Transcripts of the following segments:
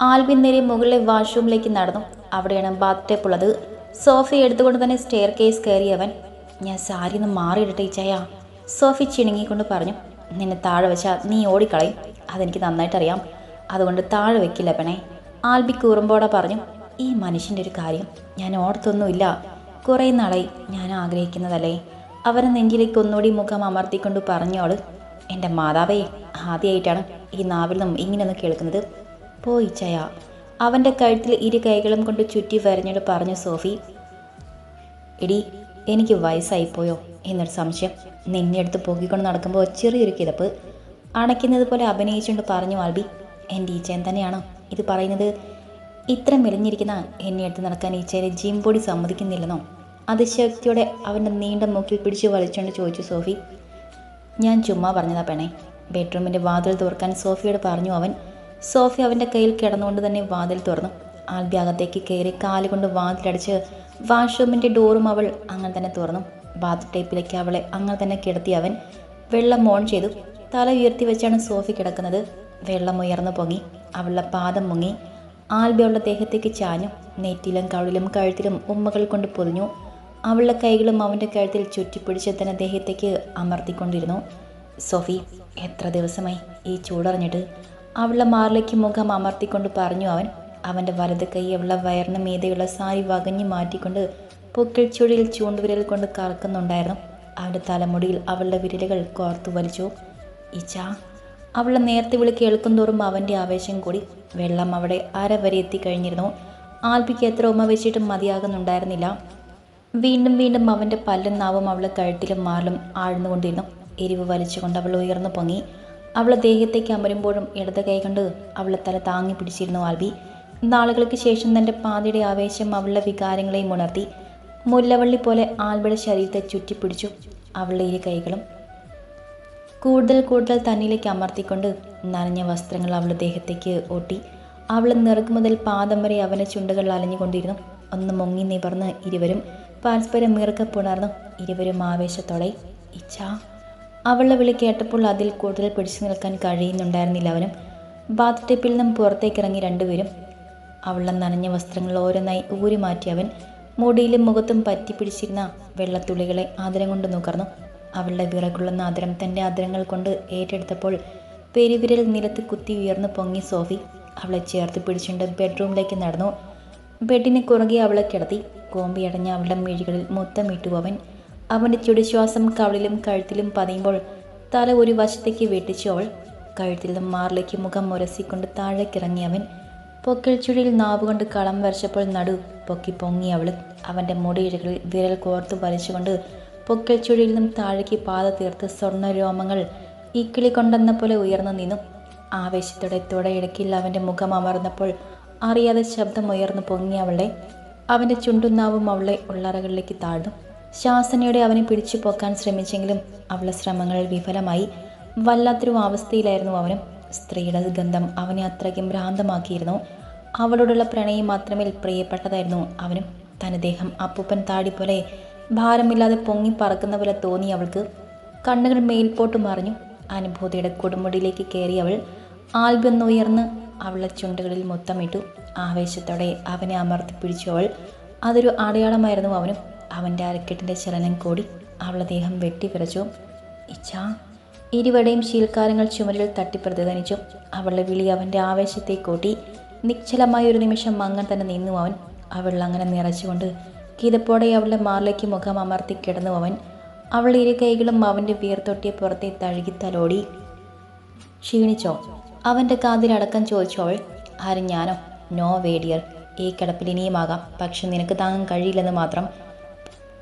ആൽബിൻ നേരെ മുകളിലെ വാഷ്റൂമിലേക്ക് നടന്നു. അവിടെയാണ് ബാത്ത് ടേപ്പ് ഉള്ളത്. സോഫി എടുത്തുകൊണ്ട് തന്നെ സ്റ്റെയർ കേസ് കയറിയവൻ ഞാൻ സാരി ഒന്ന് മാറിയിടട്ടെ ഇച്ചായ സോഫി ചിണുങ്ങിക്കൊണ്ട് പറഞ്ഞു നിന്നെ താഴെ വെച്ചാൽ നീ ഓടിക്കളയും. അതെനിക്ക് നന്നായിട്ടറിയാം. അതുകൊണ്ട് താഴെ വെക്കില്ല പെണേ ആൽബി കൂറുമ്പോടെ പറഞ്ഞു ഈ മനുഷ്യന്റെ ഒരു കാര്യം ഞാൻ ഓർത്തൊന്നുമില്ല. കുറേ നാളായി ഞാൻ ആഗ്രഹിക്കുന്നതല്ലേ. അവരെ നെഞ്ചിലേക്ക് ഒന്നുകൂടി മുഖം അമർത്തിക്കൊണ്ട് പറഞ്ഞോൾ. എന്റെ മാതാവേ ആദ്യമായിട്ടാണ് ഈ നാവിൽ നിന്നും ഇങ്ങനെയൊന്ന് കേൾക്കുന്നത്. പോയി ചയ. അവന്റെ കഴുത്തിൽ ഇരു കൈകളും കൊണ്ട് ചുറ്റി വരഞ്ഞിട്ട് പറഞ്ഞു സോഫി എടി എനിക്ക് വയസ്സായിപ്പോയോ? എന്നൊരു സംശയം നിന്നെ അടുത്ത് പൊക്കിക്കൊണ്ട് നടക്കുമ്പോൾ ചെറിയൊരു കിതപ്പ്. അണയ്ക്കുന്നത് പോലെ അഭിനയിച്ചുകൊണ്ട് പറഞ്ഞു ആൽബി എന്റെ ഈച്ചയൻ തന്നെയാണോ ഇത് പറയുന്നത്? ഇത്ര മെലിഞ്ഞിരിക്കുന്ന എന്നെ അടുത്ത് നടക്കാൻ ഈച്ചയെ ജിം ബോഡി സമ്മതിക്കുന്നില്ലെന്നോ? അതിശക്തിയോടെ അവന്റെ നീണ്ട മൂക്കിൽ പിടിച്ച് വലിച്ചുകൊണ്ട് ചോദിച്ചു സോഫി. ഞാൻ ചുമ്മാ പറഞ്ഞതാ പെണേ ബെഡ്റൂമിന്റെ വാതിൽ തുറക്കാൻ സോഫിയോട് പറഞ്ഞു അവൻ. സോഫി അവന്റെ കയ്യിൽ കിടന്നുകൊണ്ട് തന്നെ വാതിൽ തുറന്നു. ആൽബി അകത്തേക്ക് കയറി കാലുകൊണ്ട് വാതിലടിച്ച് വാഷ്റൂമിന്റെ ഡോറും അവൾ അങ്ങനെ തന്നെ തുറന്നു. ബാത്ത് ടേപ്പിലേക്ക് അവളെ അങ്ങനെ തന്നെ കിടത്തി അവൻ വെള്ളം ഓൺ ചെയ്തു. തല ഉയർത്തി വെച്ചാണ് സോഫി കിടക്കുന്നത്. വെള്ളം ഉയർന്നു പൊങ്ങി. അവളുടെ പാദം മുങ്ങി. ആൽബി അവളുടെ ദേഹത്തേക്ക് ചാഞ്ഞു. നെറ്റിലും കവിളിലും കഴുത്തിലും ഉമ്മകൾ കൊണ്ട് പൊതിഞ്ഞു. അവളുടെ കൈകളും അവന്റെ കഴുത്തിൽ ചുറ്റിപ്പിടിച്ച് തന്നെ ദേഹത്തേക്ക് അമർത്തിക്കൊണ്ടിരുന്നു. സോഫി എത്ര ദിവസമായി ഈ ചൂടറിഞ്ഞിട്ട്? അവളുടെ മാറിലേക്ക് മുഖം അമർത്തിക്കൊണ്ട് പറഞ്ഞു അവൻ. അവന്റെ വലത് കൈ അവളുടെ വയറിന് മീതെയുള്ള സാരി വകഞ്ഞു മാറ്റിക്കൊണ്ട് പൊക്കിൾ ചുഴിയിൽ ചൂണ്ടുവിരൽ കൊണ്ട് കറക്കുന്നുണ്ടായിരുന്നു. അവന്റെ തലമുടിയിൽ അവളുടെ വിരലുകൾ കോർത്തു വലിച്ചു. ഇച്ച അവളെ നേരത്തെ വിളി കേൾക്കുന്തോറും അവന്റെ ആവേശം കൂടി. വെള്ളം അവിടെ അരവരെ എത്തിക്കഴിഞ്ഞിരുന്നു. ആൽബിക്ക് എത്ര ഉമ്മ വെച്ചിട്ടും മതിയാകുന്നുണ്ടായിരുന്നില്ല. വീണ്ടും വീണ്ടും അവന്റെ പല്ലും നാവും അവളെ കഴുത്തിലും മാറിലും ആഴ്ന്നുകൊണ്ടിരുന്നു. എരിവ് വലിച്ചുകൊണ്ട് അവൾ ഉയർന്നു പൊങ്ങി. അവളെ ദേഹത്തേക്ക് അമരുമ്പോഴും ഇടത് കൈ അവളെ തല താങ്ങി പിടിച്ചിരുന്നു ആൽബി. നാളുകൾക്ക് ശേഷം തന്റെ പാതിയുടെ ആവേശം അവളുടെ വികാരങ്ങളെയും ഉണർത്തി. മുല്ലവള്ളി പോലെ ആൽബിയുടെ ശരീരത്തെ ചുറ്റിപ്പിടിച്ചു അവളുടെ ഇരു കൈകളും. കൂടുതൽ കൂടുതൽ തന്നിലേക്ക് അമർത്തിക്കൊണ്ട് നനഞ്ഞ വസ്ത്രങ്ങൾ അവളുടെ ദേഹത്തേക്ക് ഓട്ടി. അവൾ നിറക്ക് മുതൽ പാദം വരെ അവന്റെ ചുണ്ടുകൾ അലഞ്ഞുകൊണ്ടിരുന്നു. ഒന്ന് മുങ്ങി നിവർന്ന് ഇരുവരും പരസ്പരം മിറുക്ക പുണർന്നു ഇരുവരും ആവേശത്തോടെ ഇച്ഛ അവളുടെ വിളി കേട്ടപ്പോൾ അതിൽ കൂടുതൽ പിടിച്ചു നിൽക്കാൻ കഴിയുന്നുണ്ടായിരുന്നില്ല അവനും. ബാത്ത് ടിപ്പിൽ നിന്നും പുറത്തേക്ക് ഇറങ്ങി രണ്ടുപേരും അവളുടെ നനഞ്ഞ വസ്ത്രങ്ങൾ ഓരോന്നായി ഊരി മാറ്റി അവൻ മുടിയിലും മുഖത്തും പറ്റി പിടിച്ചിരുന്ന വെള്ളത്തുള്ളികളെ ആദരം കൊണ്ട് നുകർന്നു. അവളുടെ വിറകുള്ള ആദരം തന്റെ ആദരങ്ങൾ കൊണ്ട് ഏറ്റെടുത്തപ്പോൾ പെരുവിരൽ നിലത്ത് കുത്തി ഉയർന്നു പൊങ്ങി സോഫി അവളെ ചേർത്ത് പിടിച്ചുകൊണ്ട് ബെഡ്റൂമിലേക്ക് നടന്നു. ബെഡിന് കുറുകെ അവളെ കിടത്തി. കോമ്പിയടഞ്ഞ അവളുടെ മിഴികളിൽ മുത്തമിട്ടു അവൻ. അവന്റെ ചുടിശ്വാസം കവളിലും കഴുത്തിലും പതിയുമ്പോൾ തല ഒരു വശത്തേക്ക് വെട്ടിച്ചു അവൾ കഴുത്തിൽ നിന്നും മാറിലേക്ക് മുഖം മുരസിക്കൊണ്ട് താഴേക്കിറങ്ങി അവൻ. പൊക്കിൾ ചുഴിയിൽ നാവുകൊണ്ട് കളം വരച്ചപ്പോൾ നടു പൊക്കി പൊങ്ങി അവൾ. അവന്റെ മുടിയിഴകളിൽ വിരൽ കോർത്ത് വലിച്ചുകൊണ്ട് പൊക്കിൾ ചുഴിയിൽ നിന്നും താഴേക്ക് പാത തീർത്ത് സ്വർണ രോമങ്ങൾ ഇക്കിളി കൊണ്ടെന്ന പോലെ ഉയർന്നു നിന്നു. ആവേശത്തോടെ തുടയിടക്കിൽ അവന്റെ മുഖം അമർന്നപ്പോൾ അറിയാതെ ശബ്ദം ഉയർന്നു പൊങ്ങി അവളെ. അവന്റെ ചുണ്ടുനാവും അവളെ ഉള്ളറകളിലേക്ക് താഴ്ന്നു. ശാസനയോടെ അവനെ പിടിച്ചു പോക്കാൻ ശ്രമിച്ചെങ്കിലും അവളുടെ ശ്രമങ്ങൾ വിഫലമായി. വല്ലാത്തൊരു അവസ്ഥയിലായിരുന്നു അവനും. സ്ത്രീയുടെ ഗന്ധം അവനെ അത്രയ്ക്കും ഭ്രാന്തമാക്കിയിരുന്നു. അവളോടുള്ള പ്രണയം മാത്രമേ പ്രിയപ്പെട്ടതായിരുന്നു അവനും. തന്റെ ദേഹം അപ്പൂപ്പൻ താടി പോലെ ഭാരമില്ലാതെ പൊങ്ങി പറക്കുന്ന പോലെ തോന്നി അവൾക്ക്. കണ്ണുകൾ മേൽപോട്ട് മറിഞ്ഞു. അനുഭൂതിയുടെ കൊടുമുടിയിലേക്ക് കയറി അവൾ ആൽബെന്നുയർന്ന് അവളുടെ ചുണ്ടുകളിൽ മൊത്തമിട്ടു. ആവേശത്തോടെ അവനെ അമർത്തി പിടിച്ചു അവൾ. അതൊരു അടയാളമായിരുന്നു അവനും. അവന്റെ അരക്കെട്ടിന്റെ ചലനം കൂടി അവളുടെ ദേഹം വെട്ടിപ്പിറച്ചു ഇച്ഛാ ഇരുവടെയും ശീൽക്കാരങ്ങൾ ചുമരിൽ തട്ടി പ്രതിധനിച്ചു അവളുടെ വിളി അവന്റെ ആവേശത്തെ കൂട്ടി. നിശ്ചലമായ ഒരു നിമിഷം മങ്ങൻ തന്നെ നിന്നു അവൻ. അവൾ അങ്ങനെ നിറച്ചുകൊണ്ട് കിതപ്പോടെ അവളുടെ മാറിലേക്ക് മുഖം അമർത്തി കിടന്നു അവൻ. അവളുടെ ഇരു കൈകളും അവന്റെ വീർത്തൊട്ടിയെ പുറത്തെ തഴുകി തലോടി. ക്ഷീണിച്ചോ? അവന്റെ കാതിലടക്കം ചോദിച്ചു അവൾ. ആരും ഞാനോ? നോ വേഡിയർ. ഈ കിടപ്പിൽ ഇനിയുമാകാം. പക്ഷെ നിനക്ക് താങ്ങാൻ കഴിയില്ലെന്ന് മാത്രം.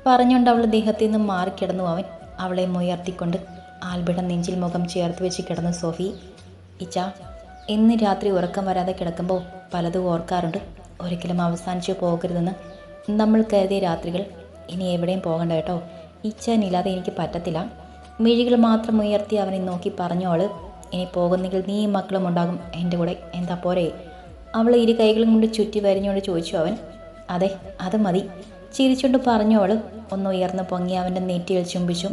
പറഞ്ഞുകൊണ്ട് അവളുടെ ദേഹത്തു നിന്നും മാറിക്കിടന്നു അവൻ അവളെ മുയർത്തിക്കൊണ്ട് ആൽബിട നെഞ്ചിൽ മുഖം ചേർത്ത് വെച്ച് കിടന്നു. സോഫി ഇച്ച ഇന്ന് രാത്രി ഉറക്കം വരാതെ കിടക്കുമ്പോൾ പലതും ഓർക്കാറുണ്ട്. ഒരിക്കലും അവസാനിച്ചു പോകരുതെന്ന് നമ്മൾ കരുതിയ രാത്രികൾ ഇനി എവിടെയും പോകണ്ട കേട്ടോ. ഇച്ഛനില്ലാതെ എനിക്ക് പറ്റത്തില്ല. മിഴികൾ മാത്രം ഉയർത്തി അവനെ നോക്കി പറഞ്ഞു അവൾ ഇനി പോകുന്നെങ്കിൽ നീ മക്കളും ഉണ്ടാകും. എന്റെ കൂടെ എന്താ പോരെ? അവൾ ഇരു കൈകളും കൊണ്ട് ചുറ്റി വരിഞ്ഞോട് ചോദിച്ചു. അവൻ അതെ അത് മതി. ചിരിച്ചുകൊണ്ട് പറഞ്ഞു അവൾ ഒന്ന് ഉയർന്ന് പൊങ്ങി അവന്റെ നെറ്റിയിൽ ചുംബിച്ചു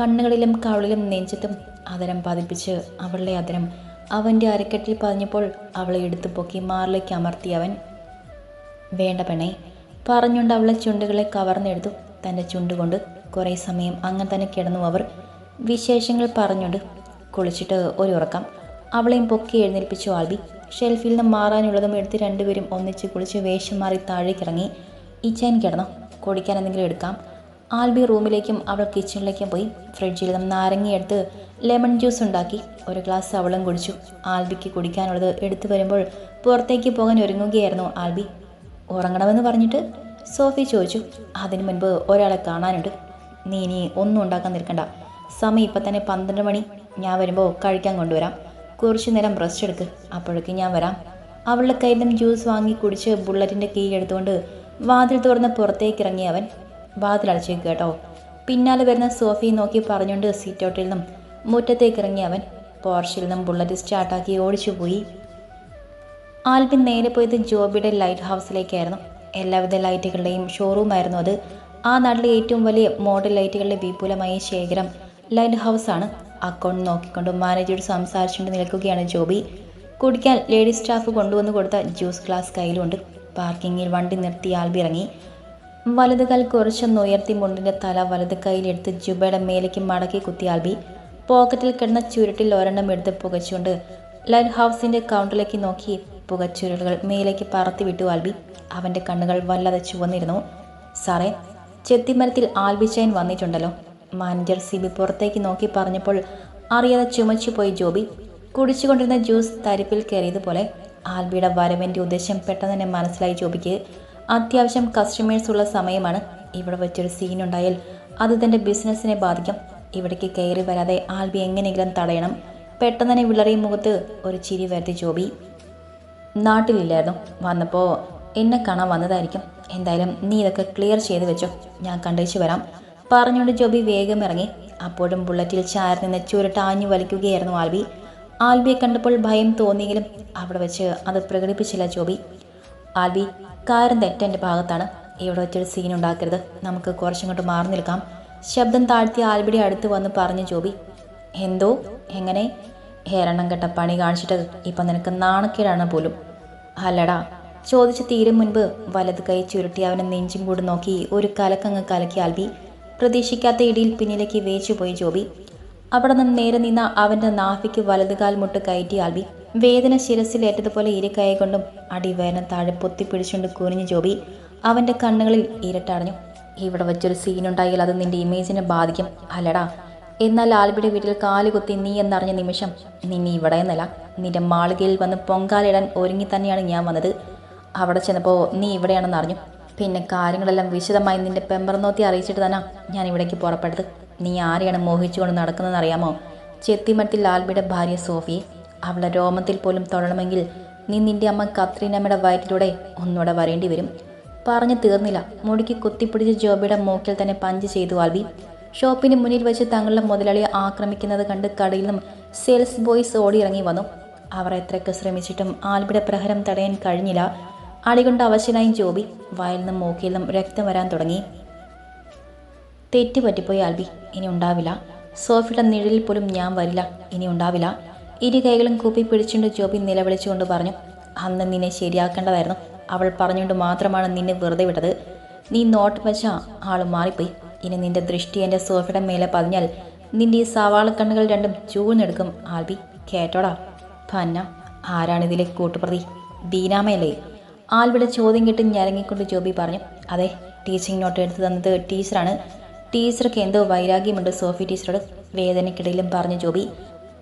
കണ്ണുകളിലും കവളിലും നെഞ്ചത്തും അതരം പതിപ്പിച്ച് അവളുടെ അതരം അവന്റെ അരക്കെട്ടിൽ പതിഞ്ഞപ്പോൾ അവളെ എടുത്തു പൊക്കി മാറിലേക്ക് അമർത്തി അവൻ. വേണ്ട പെണ്ണേ പറഞ്ഞുകൊണ്ട് അവളെ ചുണ്ടുകളെ കവർന്നെടുത്തു. തന്റെ ചുണ്ടുകൊണ്ട് കുറേ സമയം അങ്ങനെ തന്നെ കിടന്നു അവർ. വിശേഷങ്ങൾ പറഞ്ഞുകൊണ്ട് കുളിച്ചിട്ട് ഒരു ഉറക്കം. അവളെയും പൊക്കി എഴുന്നേൽപ്പിച്ചു ആൽബി. ഷെൽഫിൽ നിന്ന് മാറാനുള്ളതും എടുത്ത് രണ്ടുപേരും ഒന്നിച്ച് കുളിച്ച് വേഷം മാറി താഴേക്കിറങ്ങി. ഇച്ചാൻ കിടന്നു കുടിക്കാൻ എന്തെങ്കിലും എടുക്കാം. ആൽബി റൂമിലേക്കും അവൾ കിച്ചണിലേക്കും പോയി ഫ്രിഡ്ജിൽ നിന്ന് നാരങ്ങയെടുത്ത് ലെമൺ ജ്യൂസ് ഉണ്ടാക്കി. ഒരു ഗ്ലാസ് അവളും കുടിച്ചു. ആൽബിക്ക് കുടിക്കാനുള്ളത് എടുത്തു വരുമ്പോൾ പുറത്തേക്ക് പോകാൻ ഒരുങ്ങുകയായിരുന്നു ആൽബി. ഉറങ്ങണമെന്ന് പറഞ്ഞിട്ട് സോഫി ചോദിച്ചു. അതിനു മുൻപ് ഒരാളെ കാണാനുണ്ട്. നീ ഇനി ഒന്നും ഉണ്ടാക്കാൻ നിൽക്കണ്ട. സമയം ഇപ്പം തന്നെ പന്ത്രണ്ട് മണി. ഞാൻ വരുമ്പോൾ കഴിക്കാൻ കൊണ്ടുവരാം. കുറച്ച് നേരം റെസ്റ്റ് എടുക്ക്. അപ്പോഴേക്കും ഞാൻ വരാം. അവളുടെ കയ്യിൽ നിന്നും ജ്യൂസ് വാങ്ങി കുടിച്ച് ബുള്ളറ്റിന്റെ കീ എടുത്തുകൊണ്ട് വാതിൽ തുറന്ന് പുറത്തേക്ക് ഇറങ്ങി അവൻ വാതിൽ അടച്ചേക്ക് കേട്ടോ. പിന്നാലെ വരുന്ന സോഫിയെ നോക്കി പറഞ്ഞുകൊണ്ട് സീറ്റോട്ടിൽ നിന്നും മുറ്റത്തേക്ക് ഇറങ്ങി അവൻ പോർഷിൽ നിന്നും ബുള്ളറ്റ് സ്റ്റാർട്ടാക്കി ഓടിച്ചു പോയി. ആൽബിൻ നേരെ പോയത് ജോബിയുടെ ലൈറ്റ് ഹൗസിലേക്കായിരുന്നു എല്ലാവിധ ലൈറ്റുകളുടെയും ഷോറൂമായിരുന്നു അത്. ആ നാട്ടിലെ ഏറ്റവും വലിയ മോഡൽ ലൈറ്റുകളുടെ വിപുലമായ ശേഖരം ലൈറ്റ് ഹൗസാണ് അക്കൗണ്ട് നോക്കിക്കൊണ്ട് മാനേജറോട് സംസാരിച്ചുകൊണ്ട് നിൽക്കുകയാണ് ജോബി. കുടിക്കാൻ ലേഡീസ് സ്റ്റാഫ് കൊണ്ടുവന്ന് കൊടുത്ത ജ്യൂസ് ഗ്ലാസ് കയ്യിലുണ്ട്. പാർക്കിങ്ങിൽ വണ്ടി നിർത്തി ആൽബി ഇറങ്ങി വലത് കാൽ കുറച്ചൊന്ന് ഉയർത്തി മുണ്ടിന്റെ തല വലത് കൈയിലെടുത്ത് ജുബയുടെ മേലേക്ക് മടക്കി കുത്തി ആൽബി. പോക്കറ്റിൽ കിടന്ന ചുരുട്ടിൽ ഒരെണ്ണം എടുത്ത് പുകച്ചുകൊണ്ട് ലൈറ്റ് ഹൗസിന്റെ കൗണ്ടറിലേക്ക് നോക്കി പുകച്ചുരുളുകൾ മേലേക്ക് പറത്തി വിട്ടു ആൽബി. അവന്റെ കണ്ണുകൾ വല്ലാതെ ചുവന്നിരുന്നു. സാറേ ചെത്തിമരത്തിൽ ആൽബി ചൈൻ വന്നിട്ടുണ്ടല്ലോ. മാനേജർ സിബി പുറത്തേക്ക് നോക്കി പറഞ്ഞപ്പോൾ അറിയാതെ ചുമച്ചു പോയി ജോബി. കുടിച്ചുകൊണ്ടിരുന്ന ജ്യൂസ് തരിപ്പിൽ കയറിയതുപോലെ ആൽബിയുടെ വരവിന്റെ ഉദ്ദേശം പെട്ടെന്ന് തന്നെ മനസ്സിലായി ജോബിക്ക് അത്യാവശ്യം കസ്റ്റമേഴ്സ് ഉള്ള സമയമാണ് ഇവിടെ വെച്ചൊരു സീൻ ഉണ്ടായാൽ. അത് തന്റെ ബിസിനസ്സിനെ ബാധിക്കും. ഇവിടേക്ക് കയറി വരാതെ ആൽബി എങ്ങനെയെങ്കിലും തടയണം. പെട്ടെന്ന് തന്നെ വിളറിയ മുഖത്ത് ഒരു ചിരി വരുത്തി ജോബി. നാട്ടിലില്ലായിരുന്നു. വന്നപ്പോൾ എന്നെ കാണാൻ വന്നതായിരിക്കും. എന്തായാലും നീ ഇതൊക്കെ ക്ലിയർ ചെയ്ത് വെച്ചോ. ഞാൻ കണ്ടുവച്ച് വരാം. പറഞ്ഞുകൊണ്ട് ജോബി വേഗം ഇറങ്ങി. അപ്പോഴും ബുള്ളറ്റിൽ ചാരി നിന്ന് ചുരുട്ടാഞ്ഞു വലിക്കുകയായിരുന്നു ആൽബി. ആൽബിയെ കണ്ടപ്പോൾ ഭയം തോന്നിയെങ്കിലും അവിടെ വെച്ച് അത് പ്രകടിപ്പിച്ചില്ല ജോബി. ആൽബി കാര്യം തെറ്റെന്റെ ഭാഗത്താണ്. ഇവിടെ വെച്ചൊരു സീൻ ഉണ്ടാക്കരുത്. നമുക്ക് കുറച്ചിങ്ങോട്ട് മാറി നിൽക്കാം. ശബ്ദം താഴ്ത്തി ആൽബിയുടെ അടുത്ത് വന്ന് പറഞ്ഞു ജോബി എന്തോ? എങ്ങനെ? ഹേരണം കെട്ട പണി കാണിച്ചിട്ട് ഇപ്പം നിനക്ക് നാണക്കേടാണ് പോലും. അല്ലടാ ചോദിച്ച് തീരും മുൻപ് വലത് കൈ ചുരുട്ടി അവനെ നെഞ്ചും കൂടി നോക്കി ഒരു കലക്കങ്ങ് കലക്കി ആൽബി. പ്രതീക്ഷിക്കാത്ത ഇടിയിൽ പിന്നിലേക്ക് വേച്ചുപോയി ജോബി. അവിടെ നിന്ന് നേരെ നിന്ന അവന്റെ നാഫിക്ക് വലതുകാൽ മുട്ട് കയറ്റി ആൽബി. വേദന ശിരസിലേറ്റതുപോലെ കൈ കൊണ്ടും അടിവേദന താഴെ പൊത്തിപ്പിടിച്ചുകൊണ്ട് കുനിഞ്ഞു ജോബി. അവന്റെ കണ്ണുകളിൽ ഇരട്ടടഞ്ഞു ഇവിടെ വെച്ചൊരു സീനുണ്ടായാൽ അത് നിന്റെ ഇമേജിനെ ബാധിക്കും. അല്ലടാ. എന്നാൽ ആൽബിയുടെ വീട്ടിൽ കാലുകുത്തി നീ എന്നറിഞ്ഞ നിമിഷം നിന്നെ ഇവിടെ എന്നല്ല. നിന്റെ മാളികയിൽ വന്ന് പൊങ്കാലിടാൻ ഒരുങ്ങി തന്നെയാണ് ഞാൻ വന്നത്. അവിടെ ചെന്നപ്പോൾ നീ ഇവിടെയാണെന്ന് അറിഞ്ഞു. പിന്നെ കാര്യങ്ങളെല്ലാം വിശദമായി നിന്റെ പെമ്പർനോത്തി അറിയിച്ചിട്ട് തന്നെ ഞാൻ ഇവിടേക്ക് പുറപ്പെട്ടത് നീ ആരെയാണ് മോഹിച്ചുകൊണ്ട് നടക്കുന്നതെന്ന് അറിയാമോ ചെത്തിമരത്തിൽ ആൽബിയുടെ ഭാര്യ സോഫി അവളെ രോമത്തിൽ പോലും തൊഴണമെങ്കിൽ നീ നിന്റെ അമ്മ കത്രീനമ്മയുടെ വയറ്റിലൂടെ ഒന്നുകൂടെ വരേണ്ടി വരും. പറഞ്ഞു തീർന്നില്ല. മുടിക്ക് കുത്തിപ്പിടിച്ച് ജോബിയുടെ മൂക്കിൽ തന്നെ പഞ്ച് ചെയ്തു ആൽബി. ഷോപ്പിന് മുന്നിൽ വെച്ച് തങ്ങളുടെ മുതലാളിയെ ആക്രമിക്കുന്നത് കണ്ട് കടയിൽ നിന്നും സെയിൽസ് ബോയ്സ് ഓടിയിറങ്ങി വന്നു. അവർ എത്രയൊക്കെ ശ്രമിച്ചിട്ടും ആൽബിയുടെ പ്രഹരം തടയാൻ കഴിഞ്ഞില്ല. അടികൊണ്ട് അവശനായും ജോബി വയലിൽ നിന്നും മൂക്കിൽ നിന്നും രക്തം വരാൻ തുടങ്ങി. തെറ്റ് പറ്റിപ്പോയി ആൽബി. ഇനി ഉണ്ടാവില്ല. സോഫിയുടെ നിഴലിൽ പോലും ഞാൻ വരില്ല. ഇനി ഉണ്ടാവില്ല. ഇരു കൈകളും കൂപ്പി പിടിച്ചുകൊണ്ട് ജോബി നിലവിളിച്ചുകൊണ്ട് പറഞ്ഞു അന്ന് നിന്നെ ശരിയാക്കേണ്ടതായിരുന്നു. അവൾ പറഞ്ഞുകൊണ്ട് മാത്രമാണ് നിന്നെ വെറുതെ വിട്ടത്. നീ നോട്ട് വെച്ച ആൾ മാറിപ്പോയി. ഇനി നിന്റെ ദൃഷ്ടി എന്റെ സോഫയുടെ മേലെ പതിഞ്ഞാൽ നിന്റെ ഈ സവാള കണ്ണുകൾ രണ്ടും ചൂഴ്ന്നെടുക്കും ആൽബി. കേട്ടോടാ? പന്ന ആരാണിതിലെ കൂട്ടുപ്രതി? ബീനാമയല്ലേ ആൽബിയുടെ ചോദ്യം കേട്ട് ഞരങ്ങിക്കൊണ്ട് ജോബി പറഞ്ഞു അതെ ടീച്ചിങ് നോട്ട് എടുത്ത് തന്നത് ടീച്ചറാണ്. ടീച്ചർക്ക് എന്തോ വൈരാഗ്യമുണ്ട് സോഫി ടീച്ചറോട് വേദനയ്ക്കിടയിലും പറഞ്ഞു ജോബി.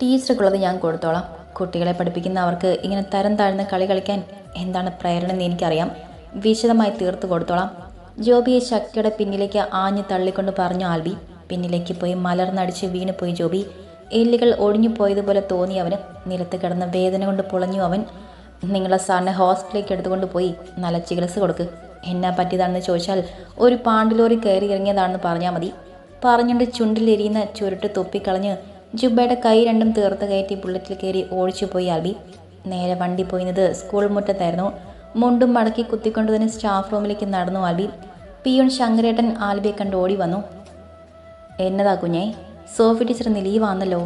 ടീച്ചർക്കുള്ളത് ഞാൻ കൊടുത്തോളാം. കുട്ടികളെ പഠിപ്പിക്കുന്ന അവർക്ക് ഇങ്ങനെ തരം താഴ്ന്ന കളി കളിക്കാൻ എന്താണ് പ്രേരണ എന്ന് എനിക്കറിയാം. വിശദമായി തീർത്തു കൊടുത്തോളാം. ജോബിയെ ശക്തിയുടെ പിന്നിലേക്ക് ആഞ്ഞു തള്ളിക്കൊണ്ട് പറഞ്ഞു ആൽബി. പിന്നിലേക്ക് പോയി മലർന്നടിച്ച് വീണുപോയി ജോബി. എല്ലുകൾ ഒടിഞ്ഞു പോയതുപോലെ തോന്നി അവന്. നിലത്ത് കിടന്ന വേദന കൊണ്ട് പൊളഞ്ഞു അവൻ. നിങ്ങളെ സാറിനെ ഹോസ്പിറ്റലിലേക്ക് എടുത്തുകൊണ്ട് പോയി. നല്ല ചികിത്സ കൊടുക്ക്. എന്നാ പറ്റിയതാണെന്ന് ചോദിച്ചാൽ ഒരു പാണ്ടിലോറി കയറി ഇറങ്ങിയതാണെന്ന് പറഞ്ഞാൽ മതി. പറഞ്ഞുകൊണ്ട് ചുണ്ടിലെരിയുന്ന ചുരുട്ട് തൊപ്പിക്കളഞ്ഞ് ജുബയുടെ കൈ രണ്ടും തീർത്ത് കയറ്റി ബുള്ളറ്റിൽ കയറി ഓടിച്ചു പോയി ആൽബി. നേരെ വണ്ടി പോയിന്നത് സ്കൂൾ മുറ്റത്തായിരുന്നു. മുണ്ടും മടക്കി കുത്തിക്കൊണ്ട് തന്നെ സ്റ്റാഫ് റൂമിലേക്ക് നടന്നു ആൽബി. പിയൂൺ ശങ്കരേട്ടൻ ആൽബിയെ കണ്ട് ഓടി വന്നു. എന്നതാ കുഞ്ഞേ സോഫി ടീച്ചർ ലീവാന്നല്ലോ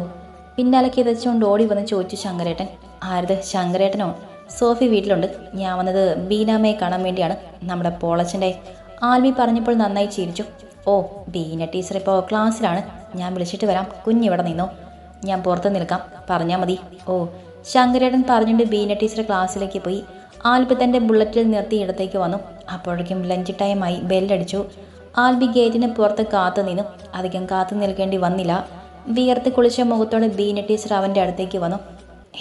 പിന്നാലെ കിതച്ചുകൊണ്ട് ഓടി വന്ന് ചോദിച്ചു ശങ്കരേട്ടൻ. ആരത് ശങ്കരേട്ടനോ? സോഫി വീട്ടിലുണ്ട്. ഞാൻ വന്നത് ബീനാമ്മയെ കാണാൻ വേണ്ടിയാണ്. നമ്മുടെ പോളച്ചന്റെ. ആൽവി പറഞ്ഞപ്പോൾ നന്നായി ചിരിച്ചു. ഓ ബീന ടീച്ചർ ഇപ്പോൾ ക്ലാസ്സിലാണ്. ഞാൻ വിളിച്ചിട്ട് വരാം. കുഞ്ഞിവിടെ നിന്നോ? ഞാൻ പുറത്ത് നിൽക്കാം. പറഞ്ഞാൽ മതി. ഓ ശങ്കരേട്ടൻ പറഞ്ഞുകൊണ്ട് ബീന ടീച്ചർ ക്ലാസ്സിലേക്ക് പോയി. ആൽബി തന്റെ ബുള്ളറ്റിൽ നിർത്തി ഇടത്തേക്ക് വന്നു. അപ്പോഴേക്കും ലഞ്ച് ടൈമായി ബെല്ലടിച്ചു. ആൽബി ഗേറ്റിന് പുറത്ത് കാത്തു നിന്നു. അധികം കാത്തു നിൽക്കേണ്ടി വന്നില്ല. വിയർത്ത് കുളിച്ച മുഖത്തോടെ ബീന ടീച്ചർ അവന്റെ അടുത്തേക്ക് വന്നു.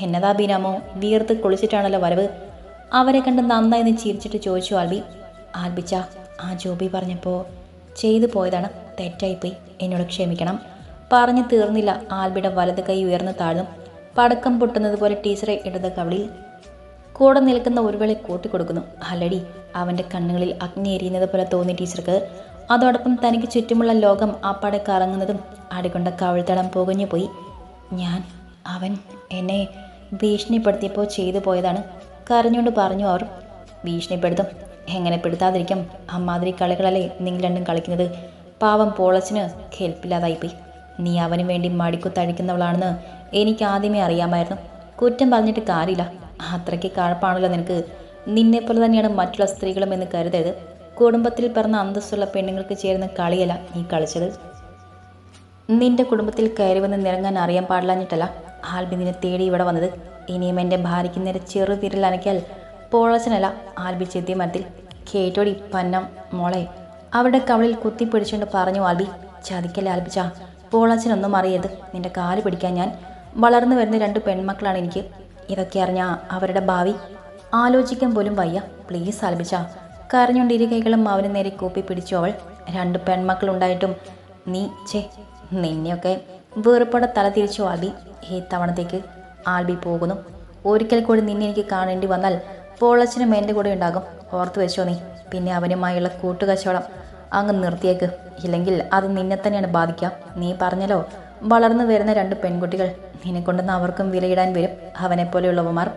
എന്നതാ ബീനാമോ വീർത്ത് കുളിച്ചിട്ടാണല്ലോ വരവ്? അവരെ കണ്ട് നന്നായി നിന്ന് ചിരിച്ചിട്ട് ചോദിച്ചു ആൽബി. ആൽബിച്ച ആ ജോബി പറഞ്ഞപ്പോൾ ചെയ്തു പോയതാണ് തെറ്റായിപ്പോയി. എന്നോട് ക്ഷമിക്കണം. പറഞ്ഞു തീർന്നില്ല ആൽബിയുടെ വലത് കൈ ഉയർന്നു താഴ്ന്നു. പടക്കം പൊട്ടുന്നത് പോലെ ടീച്ചറെ ഇടത് കവളിൽ കൂടെ നിൽക്കുന്ന ഒരുവളെ കൂട്ടിക്കൊടുക്കുന്നു. അല്ലടി അവന്റെ കണ്ണുകളിൽ അഗ്നി എരിയുന്നത് പോലെ തോന്നി ടീച്ചർക്ക്. അതോടൊപ്പം തനിക്ക് ചുറ്റുമുള്ള ലോകം അപ്പാടെ കറങ്ങുന്നതും അടികൊണ്ട കവിൾത്തടം പുകഞ്ഞു പോയി ഞാൻ അവൻ എന്നെ ഭീഷണിപ്പെടുത്തിയപ്പോൾ ചെയ്തു പോയതാണ്. കരഞ്ഞുകൊണ്ട് പറഞ്ഞു അവർ ഭീഷണിപ്പെടുത്തും. എങ്ങനെ പെടുത്താതിരിക്കും? അമ്മാതിരി കളികളല്ലേ നിങ്ങൾ രണ്ടും കളിക്കുന്നത്. പാവം പോളച്ചിന് കേൾപ്പില്ലാതായിപ്പോയി നീ അവന് വേണ്ടി മടിക്കുത്തഴിക്കുന്നവളാണെന്ന് എനിക്ക് ആദ്യമേ അറിയാമായിരുന്നു. കുറ്റം പറഞ്ഞിട്ട് കാര്യമില്ല. അത്രയ്ക്ക് കഴപ്പാണല്ലോ നിനക്ക്. നിന്നെപ്പോലെ തന്നെയാണ് മറ്റുള്ള സ്ത്രീകളും എന്ന് കരുതരുത്. കുടുംബത്തിൽ പിറന്ന അന്തസ്സുള്ള പെണ്ണുങ്ങൾക്ക് ചേരുന്ന കളിയല്ല നീ കളിച്ചത്. നിന്റെ കുടുംബത്തിൽ കയറി വന്ന് നിറങ്ങാൻ അറിയാൻ പാടില്ലാഞ്ഞിട്ടല്ല. ആൽബി നിന്നെ തേടി ഇവിടെ വന്നത്. ഇനിയും എന്റെ ഭാര്യയ്ക്ക് നേരെ ചെറു വിരൽ അനക്കിയാൽ പോളച്ചനല്ല ആൽബി ചെത്തിയ മരത്തിൽ കേട്ടോടി പന്നം മോളെ. അവരുടെ കവളിൽ കുത്തിപ്പിടിച്ചുകൊണ്ട് പറഞ്ഞു ആൽബി ചതിക്കല്ലേ ആൽബിച്ച പോളച്ചനൊന്നും അറിയരുത്. നിന്റെ കാൽ പിടിക്കാൻ ഞാൻ വളർന്നു വരുന്ന രണ്ട് പെൺമക്കളാണ് എനിക്ക്. ഇതൊക്കെ അറിഞ്ഞ അവരുടെ ഭാവി ആലോചിക്കാൻ പോലും വയ്യ. പ്ലീസ് ആൽബിച്ച കരഞ്ഞുകൊണ്ട് ഇരു കൈകളും അവന് നേരെ കൂപ്പി പിടിച്ചു അവൾ രണ്ട് പെൺമക്കളുണ്ടായിട്ടും നീ ചേ നിന്നെയൊക്കെ വെറുപ്പോടെ തല തിരിച്ചു ആൽബി ഈ തവണത്തേക്ക് ആൽബി പോകുന്നു. ഒരിക്കൽ കൂടി നിന്നെ എനിക്ക് കാണേണ്ടി വന്നാൽ പോളച്ചനും എന്റെ കൂടെ ഉണ്ടാകും. ഓർത്തു വെച്ചോ നീ. പിന്നെ അവനുമായുള്ള കൂട്ടുകച്ചവടം അങ്ങ് നിർത്തിയേക്ക്. ഇല്ലെങ്കിൽ അത് നിന്നെ തന്നെയാണ് ബാധിക്കുക. നീ പറഞ്ഞല്ലോ വളർന്നു വരുന്ന രണ്ട് പെൺകുട്ടികൾ നിന്നെ കൊണ്ടുവന്ന് അവർക്കും വിലയിടാൻ വരും. അവനെപ്പോലെയുള്ളവന്മാർ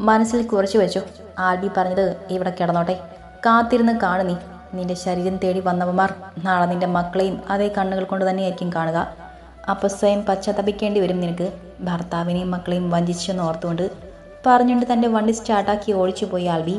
മനസ്സിൽ കുറച്ചു വെച്ചു. ആൽബി പറഞ്ഞത് ഇവിടെ കിടന്നോട്ടെ. കാത്തിരുന്ന് കാണു നീ. നിന്റെ ശരീരം തേടി വന്നവന്മാർ നാളെ നിന്റെ മക്കളെയും അതേ കണ്ണുകൾ കൊണ്ട് തന്നെയായിരിക്കും കാണുക. അപ്പോൾ സ്വയം പശ്ചാത്തപിക്കേണ്ടി വരും നിനക്ക്. ഭർത്താവിനെയും മക്കളെയും വഞ്ചിച്ചെന്ന് ഓർത്തുകൊണ്ട് പറഞ്ഞുകൊണ്ട് തന്റെ വണ്ടി സ്റ്റാർട്ടാക്കി ഓടിച്ചു പോയി ആൽബി.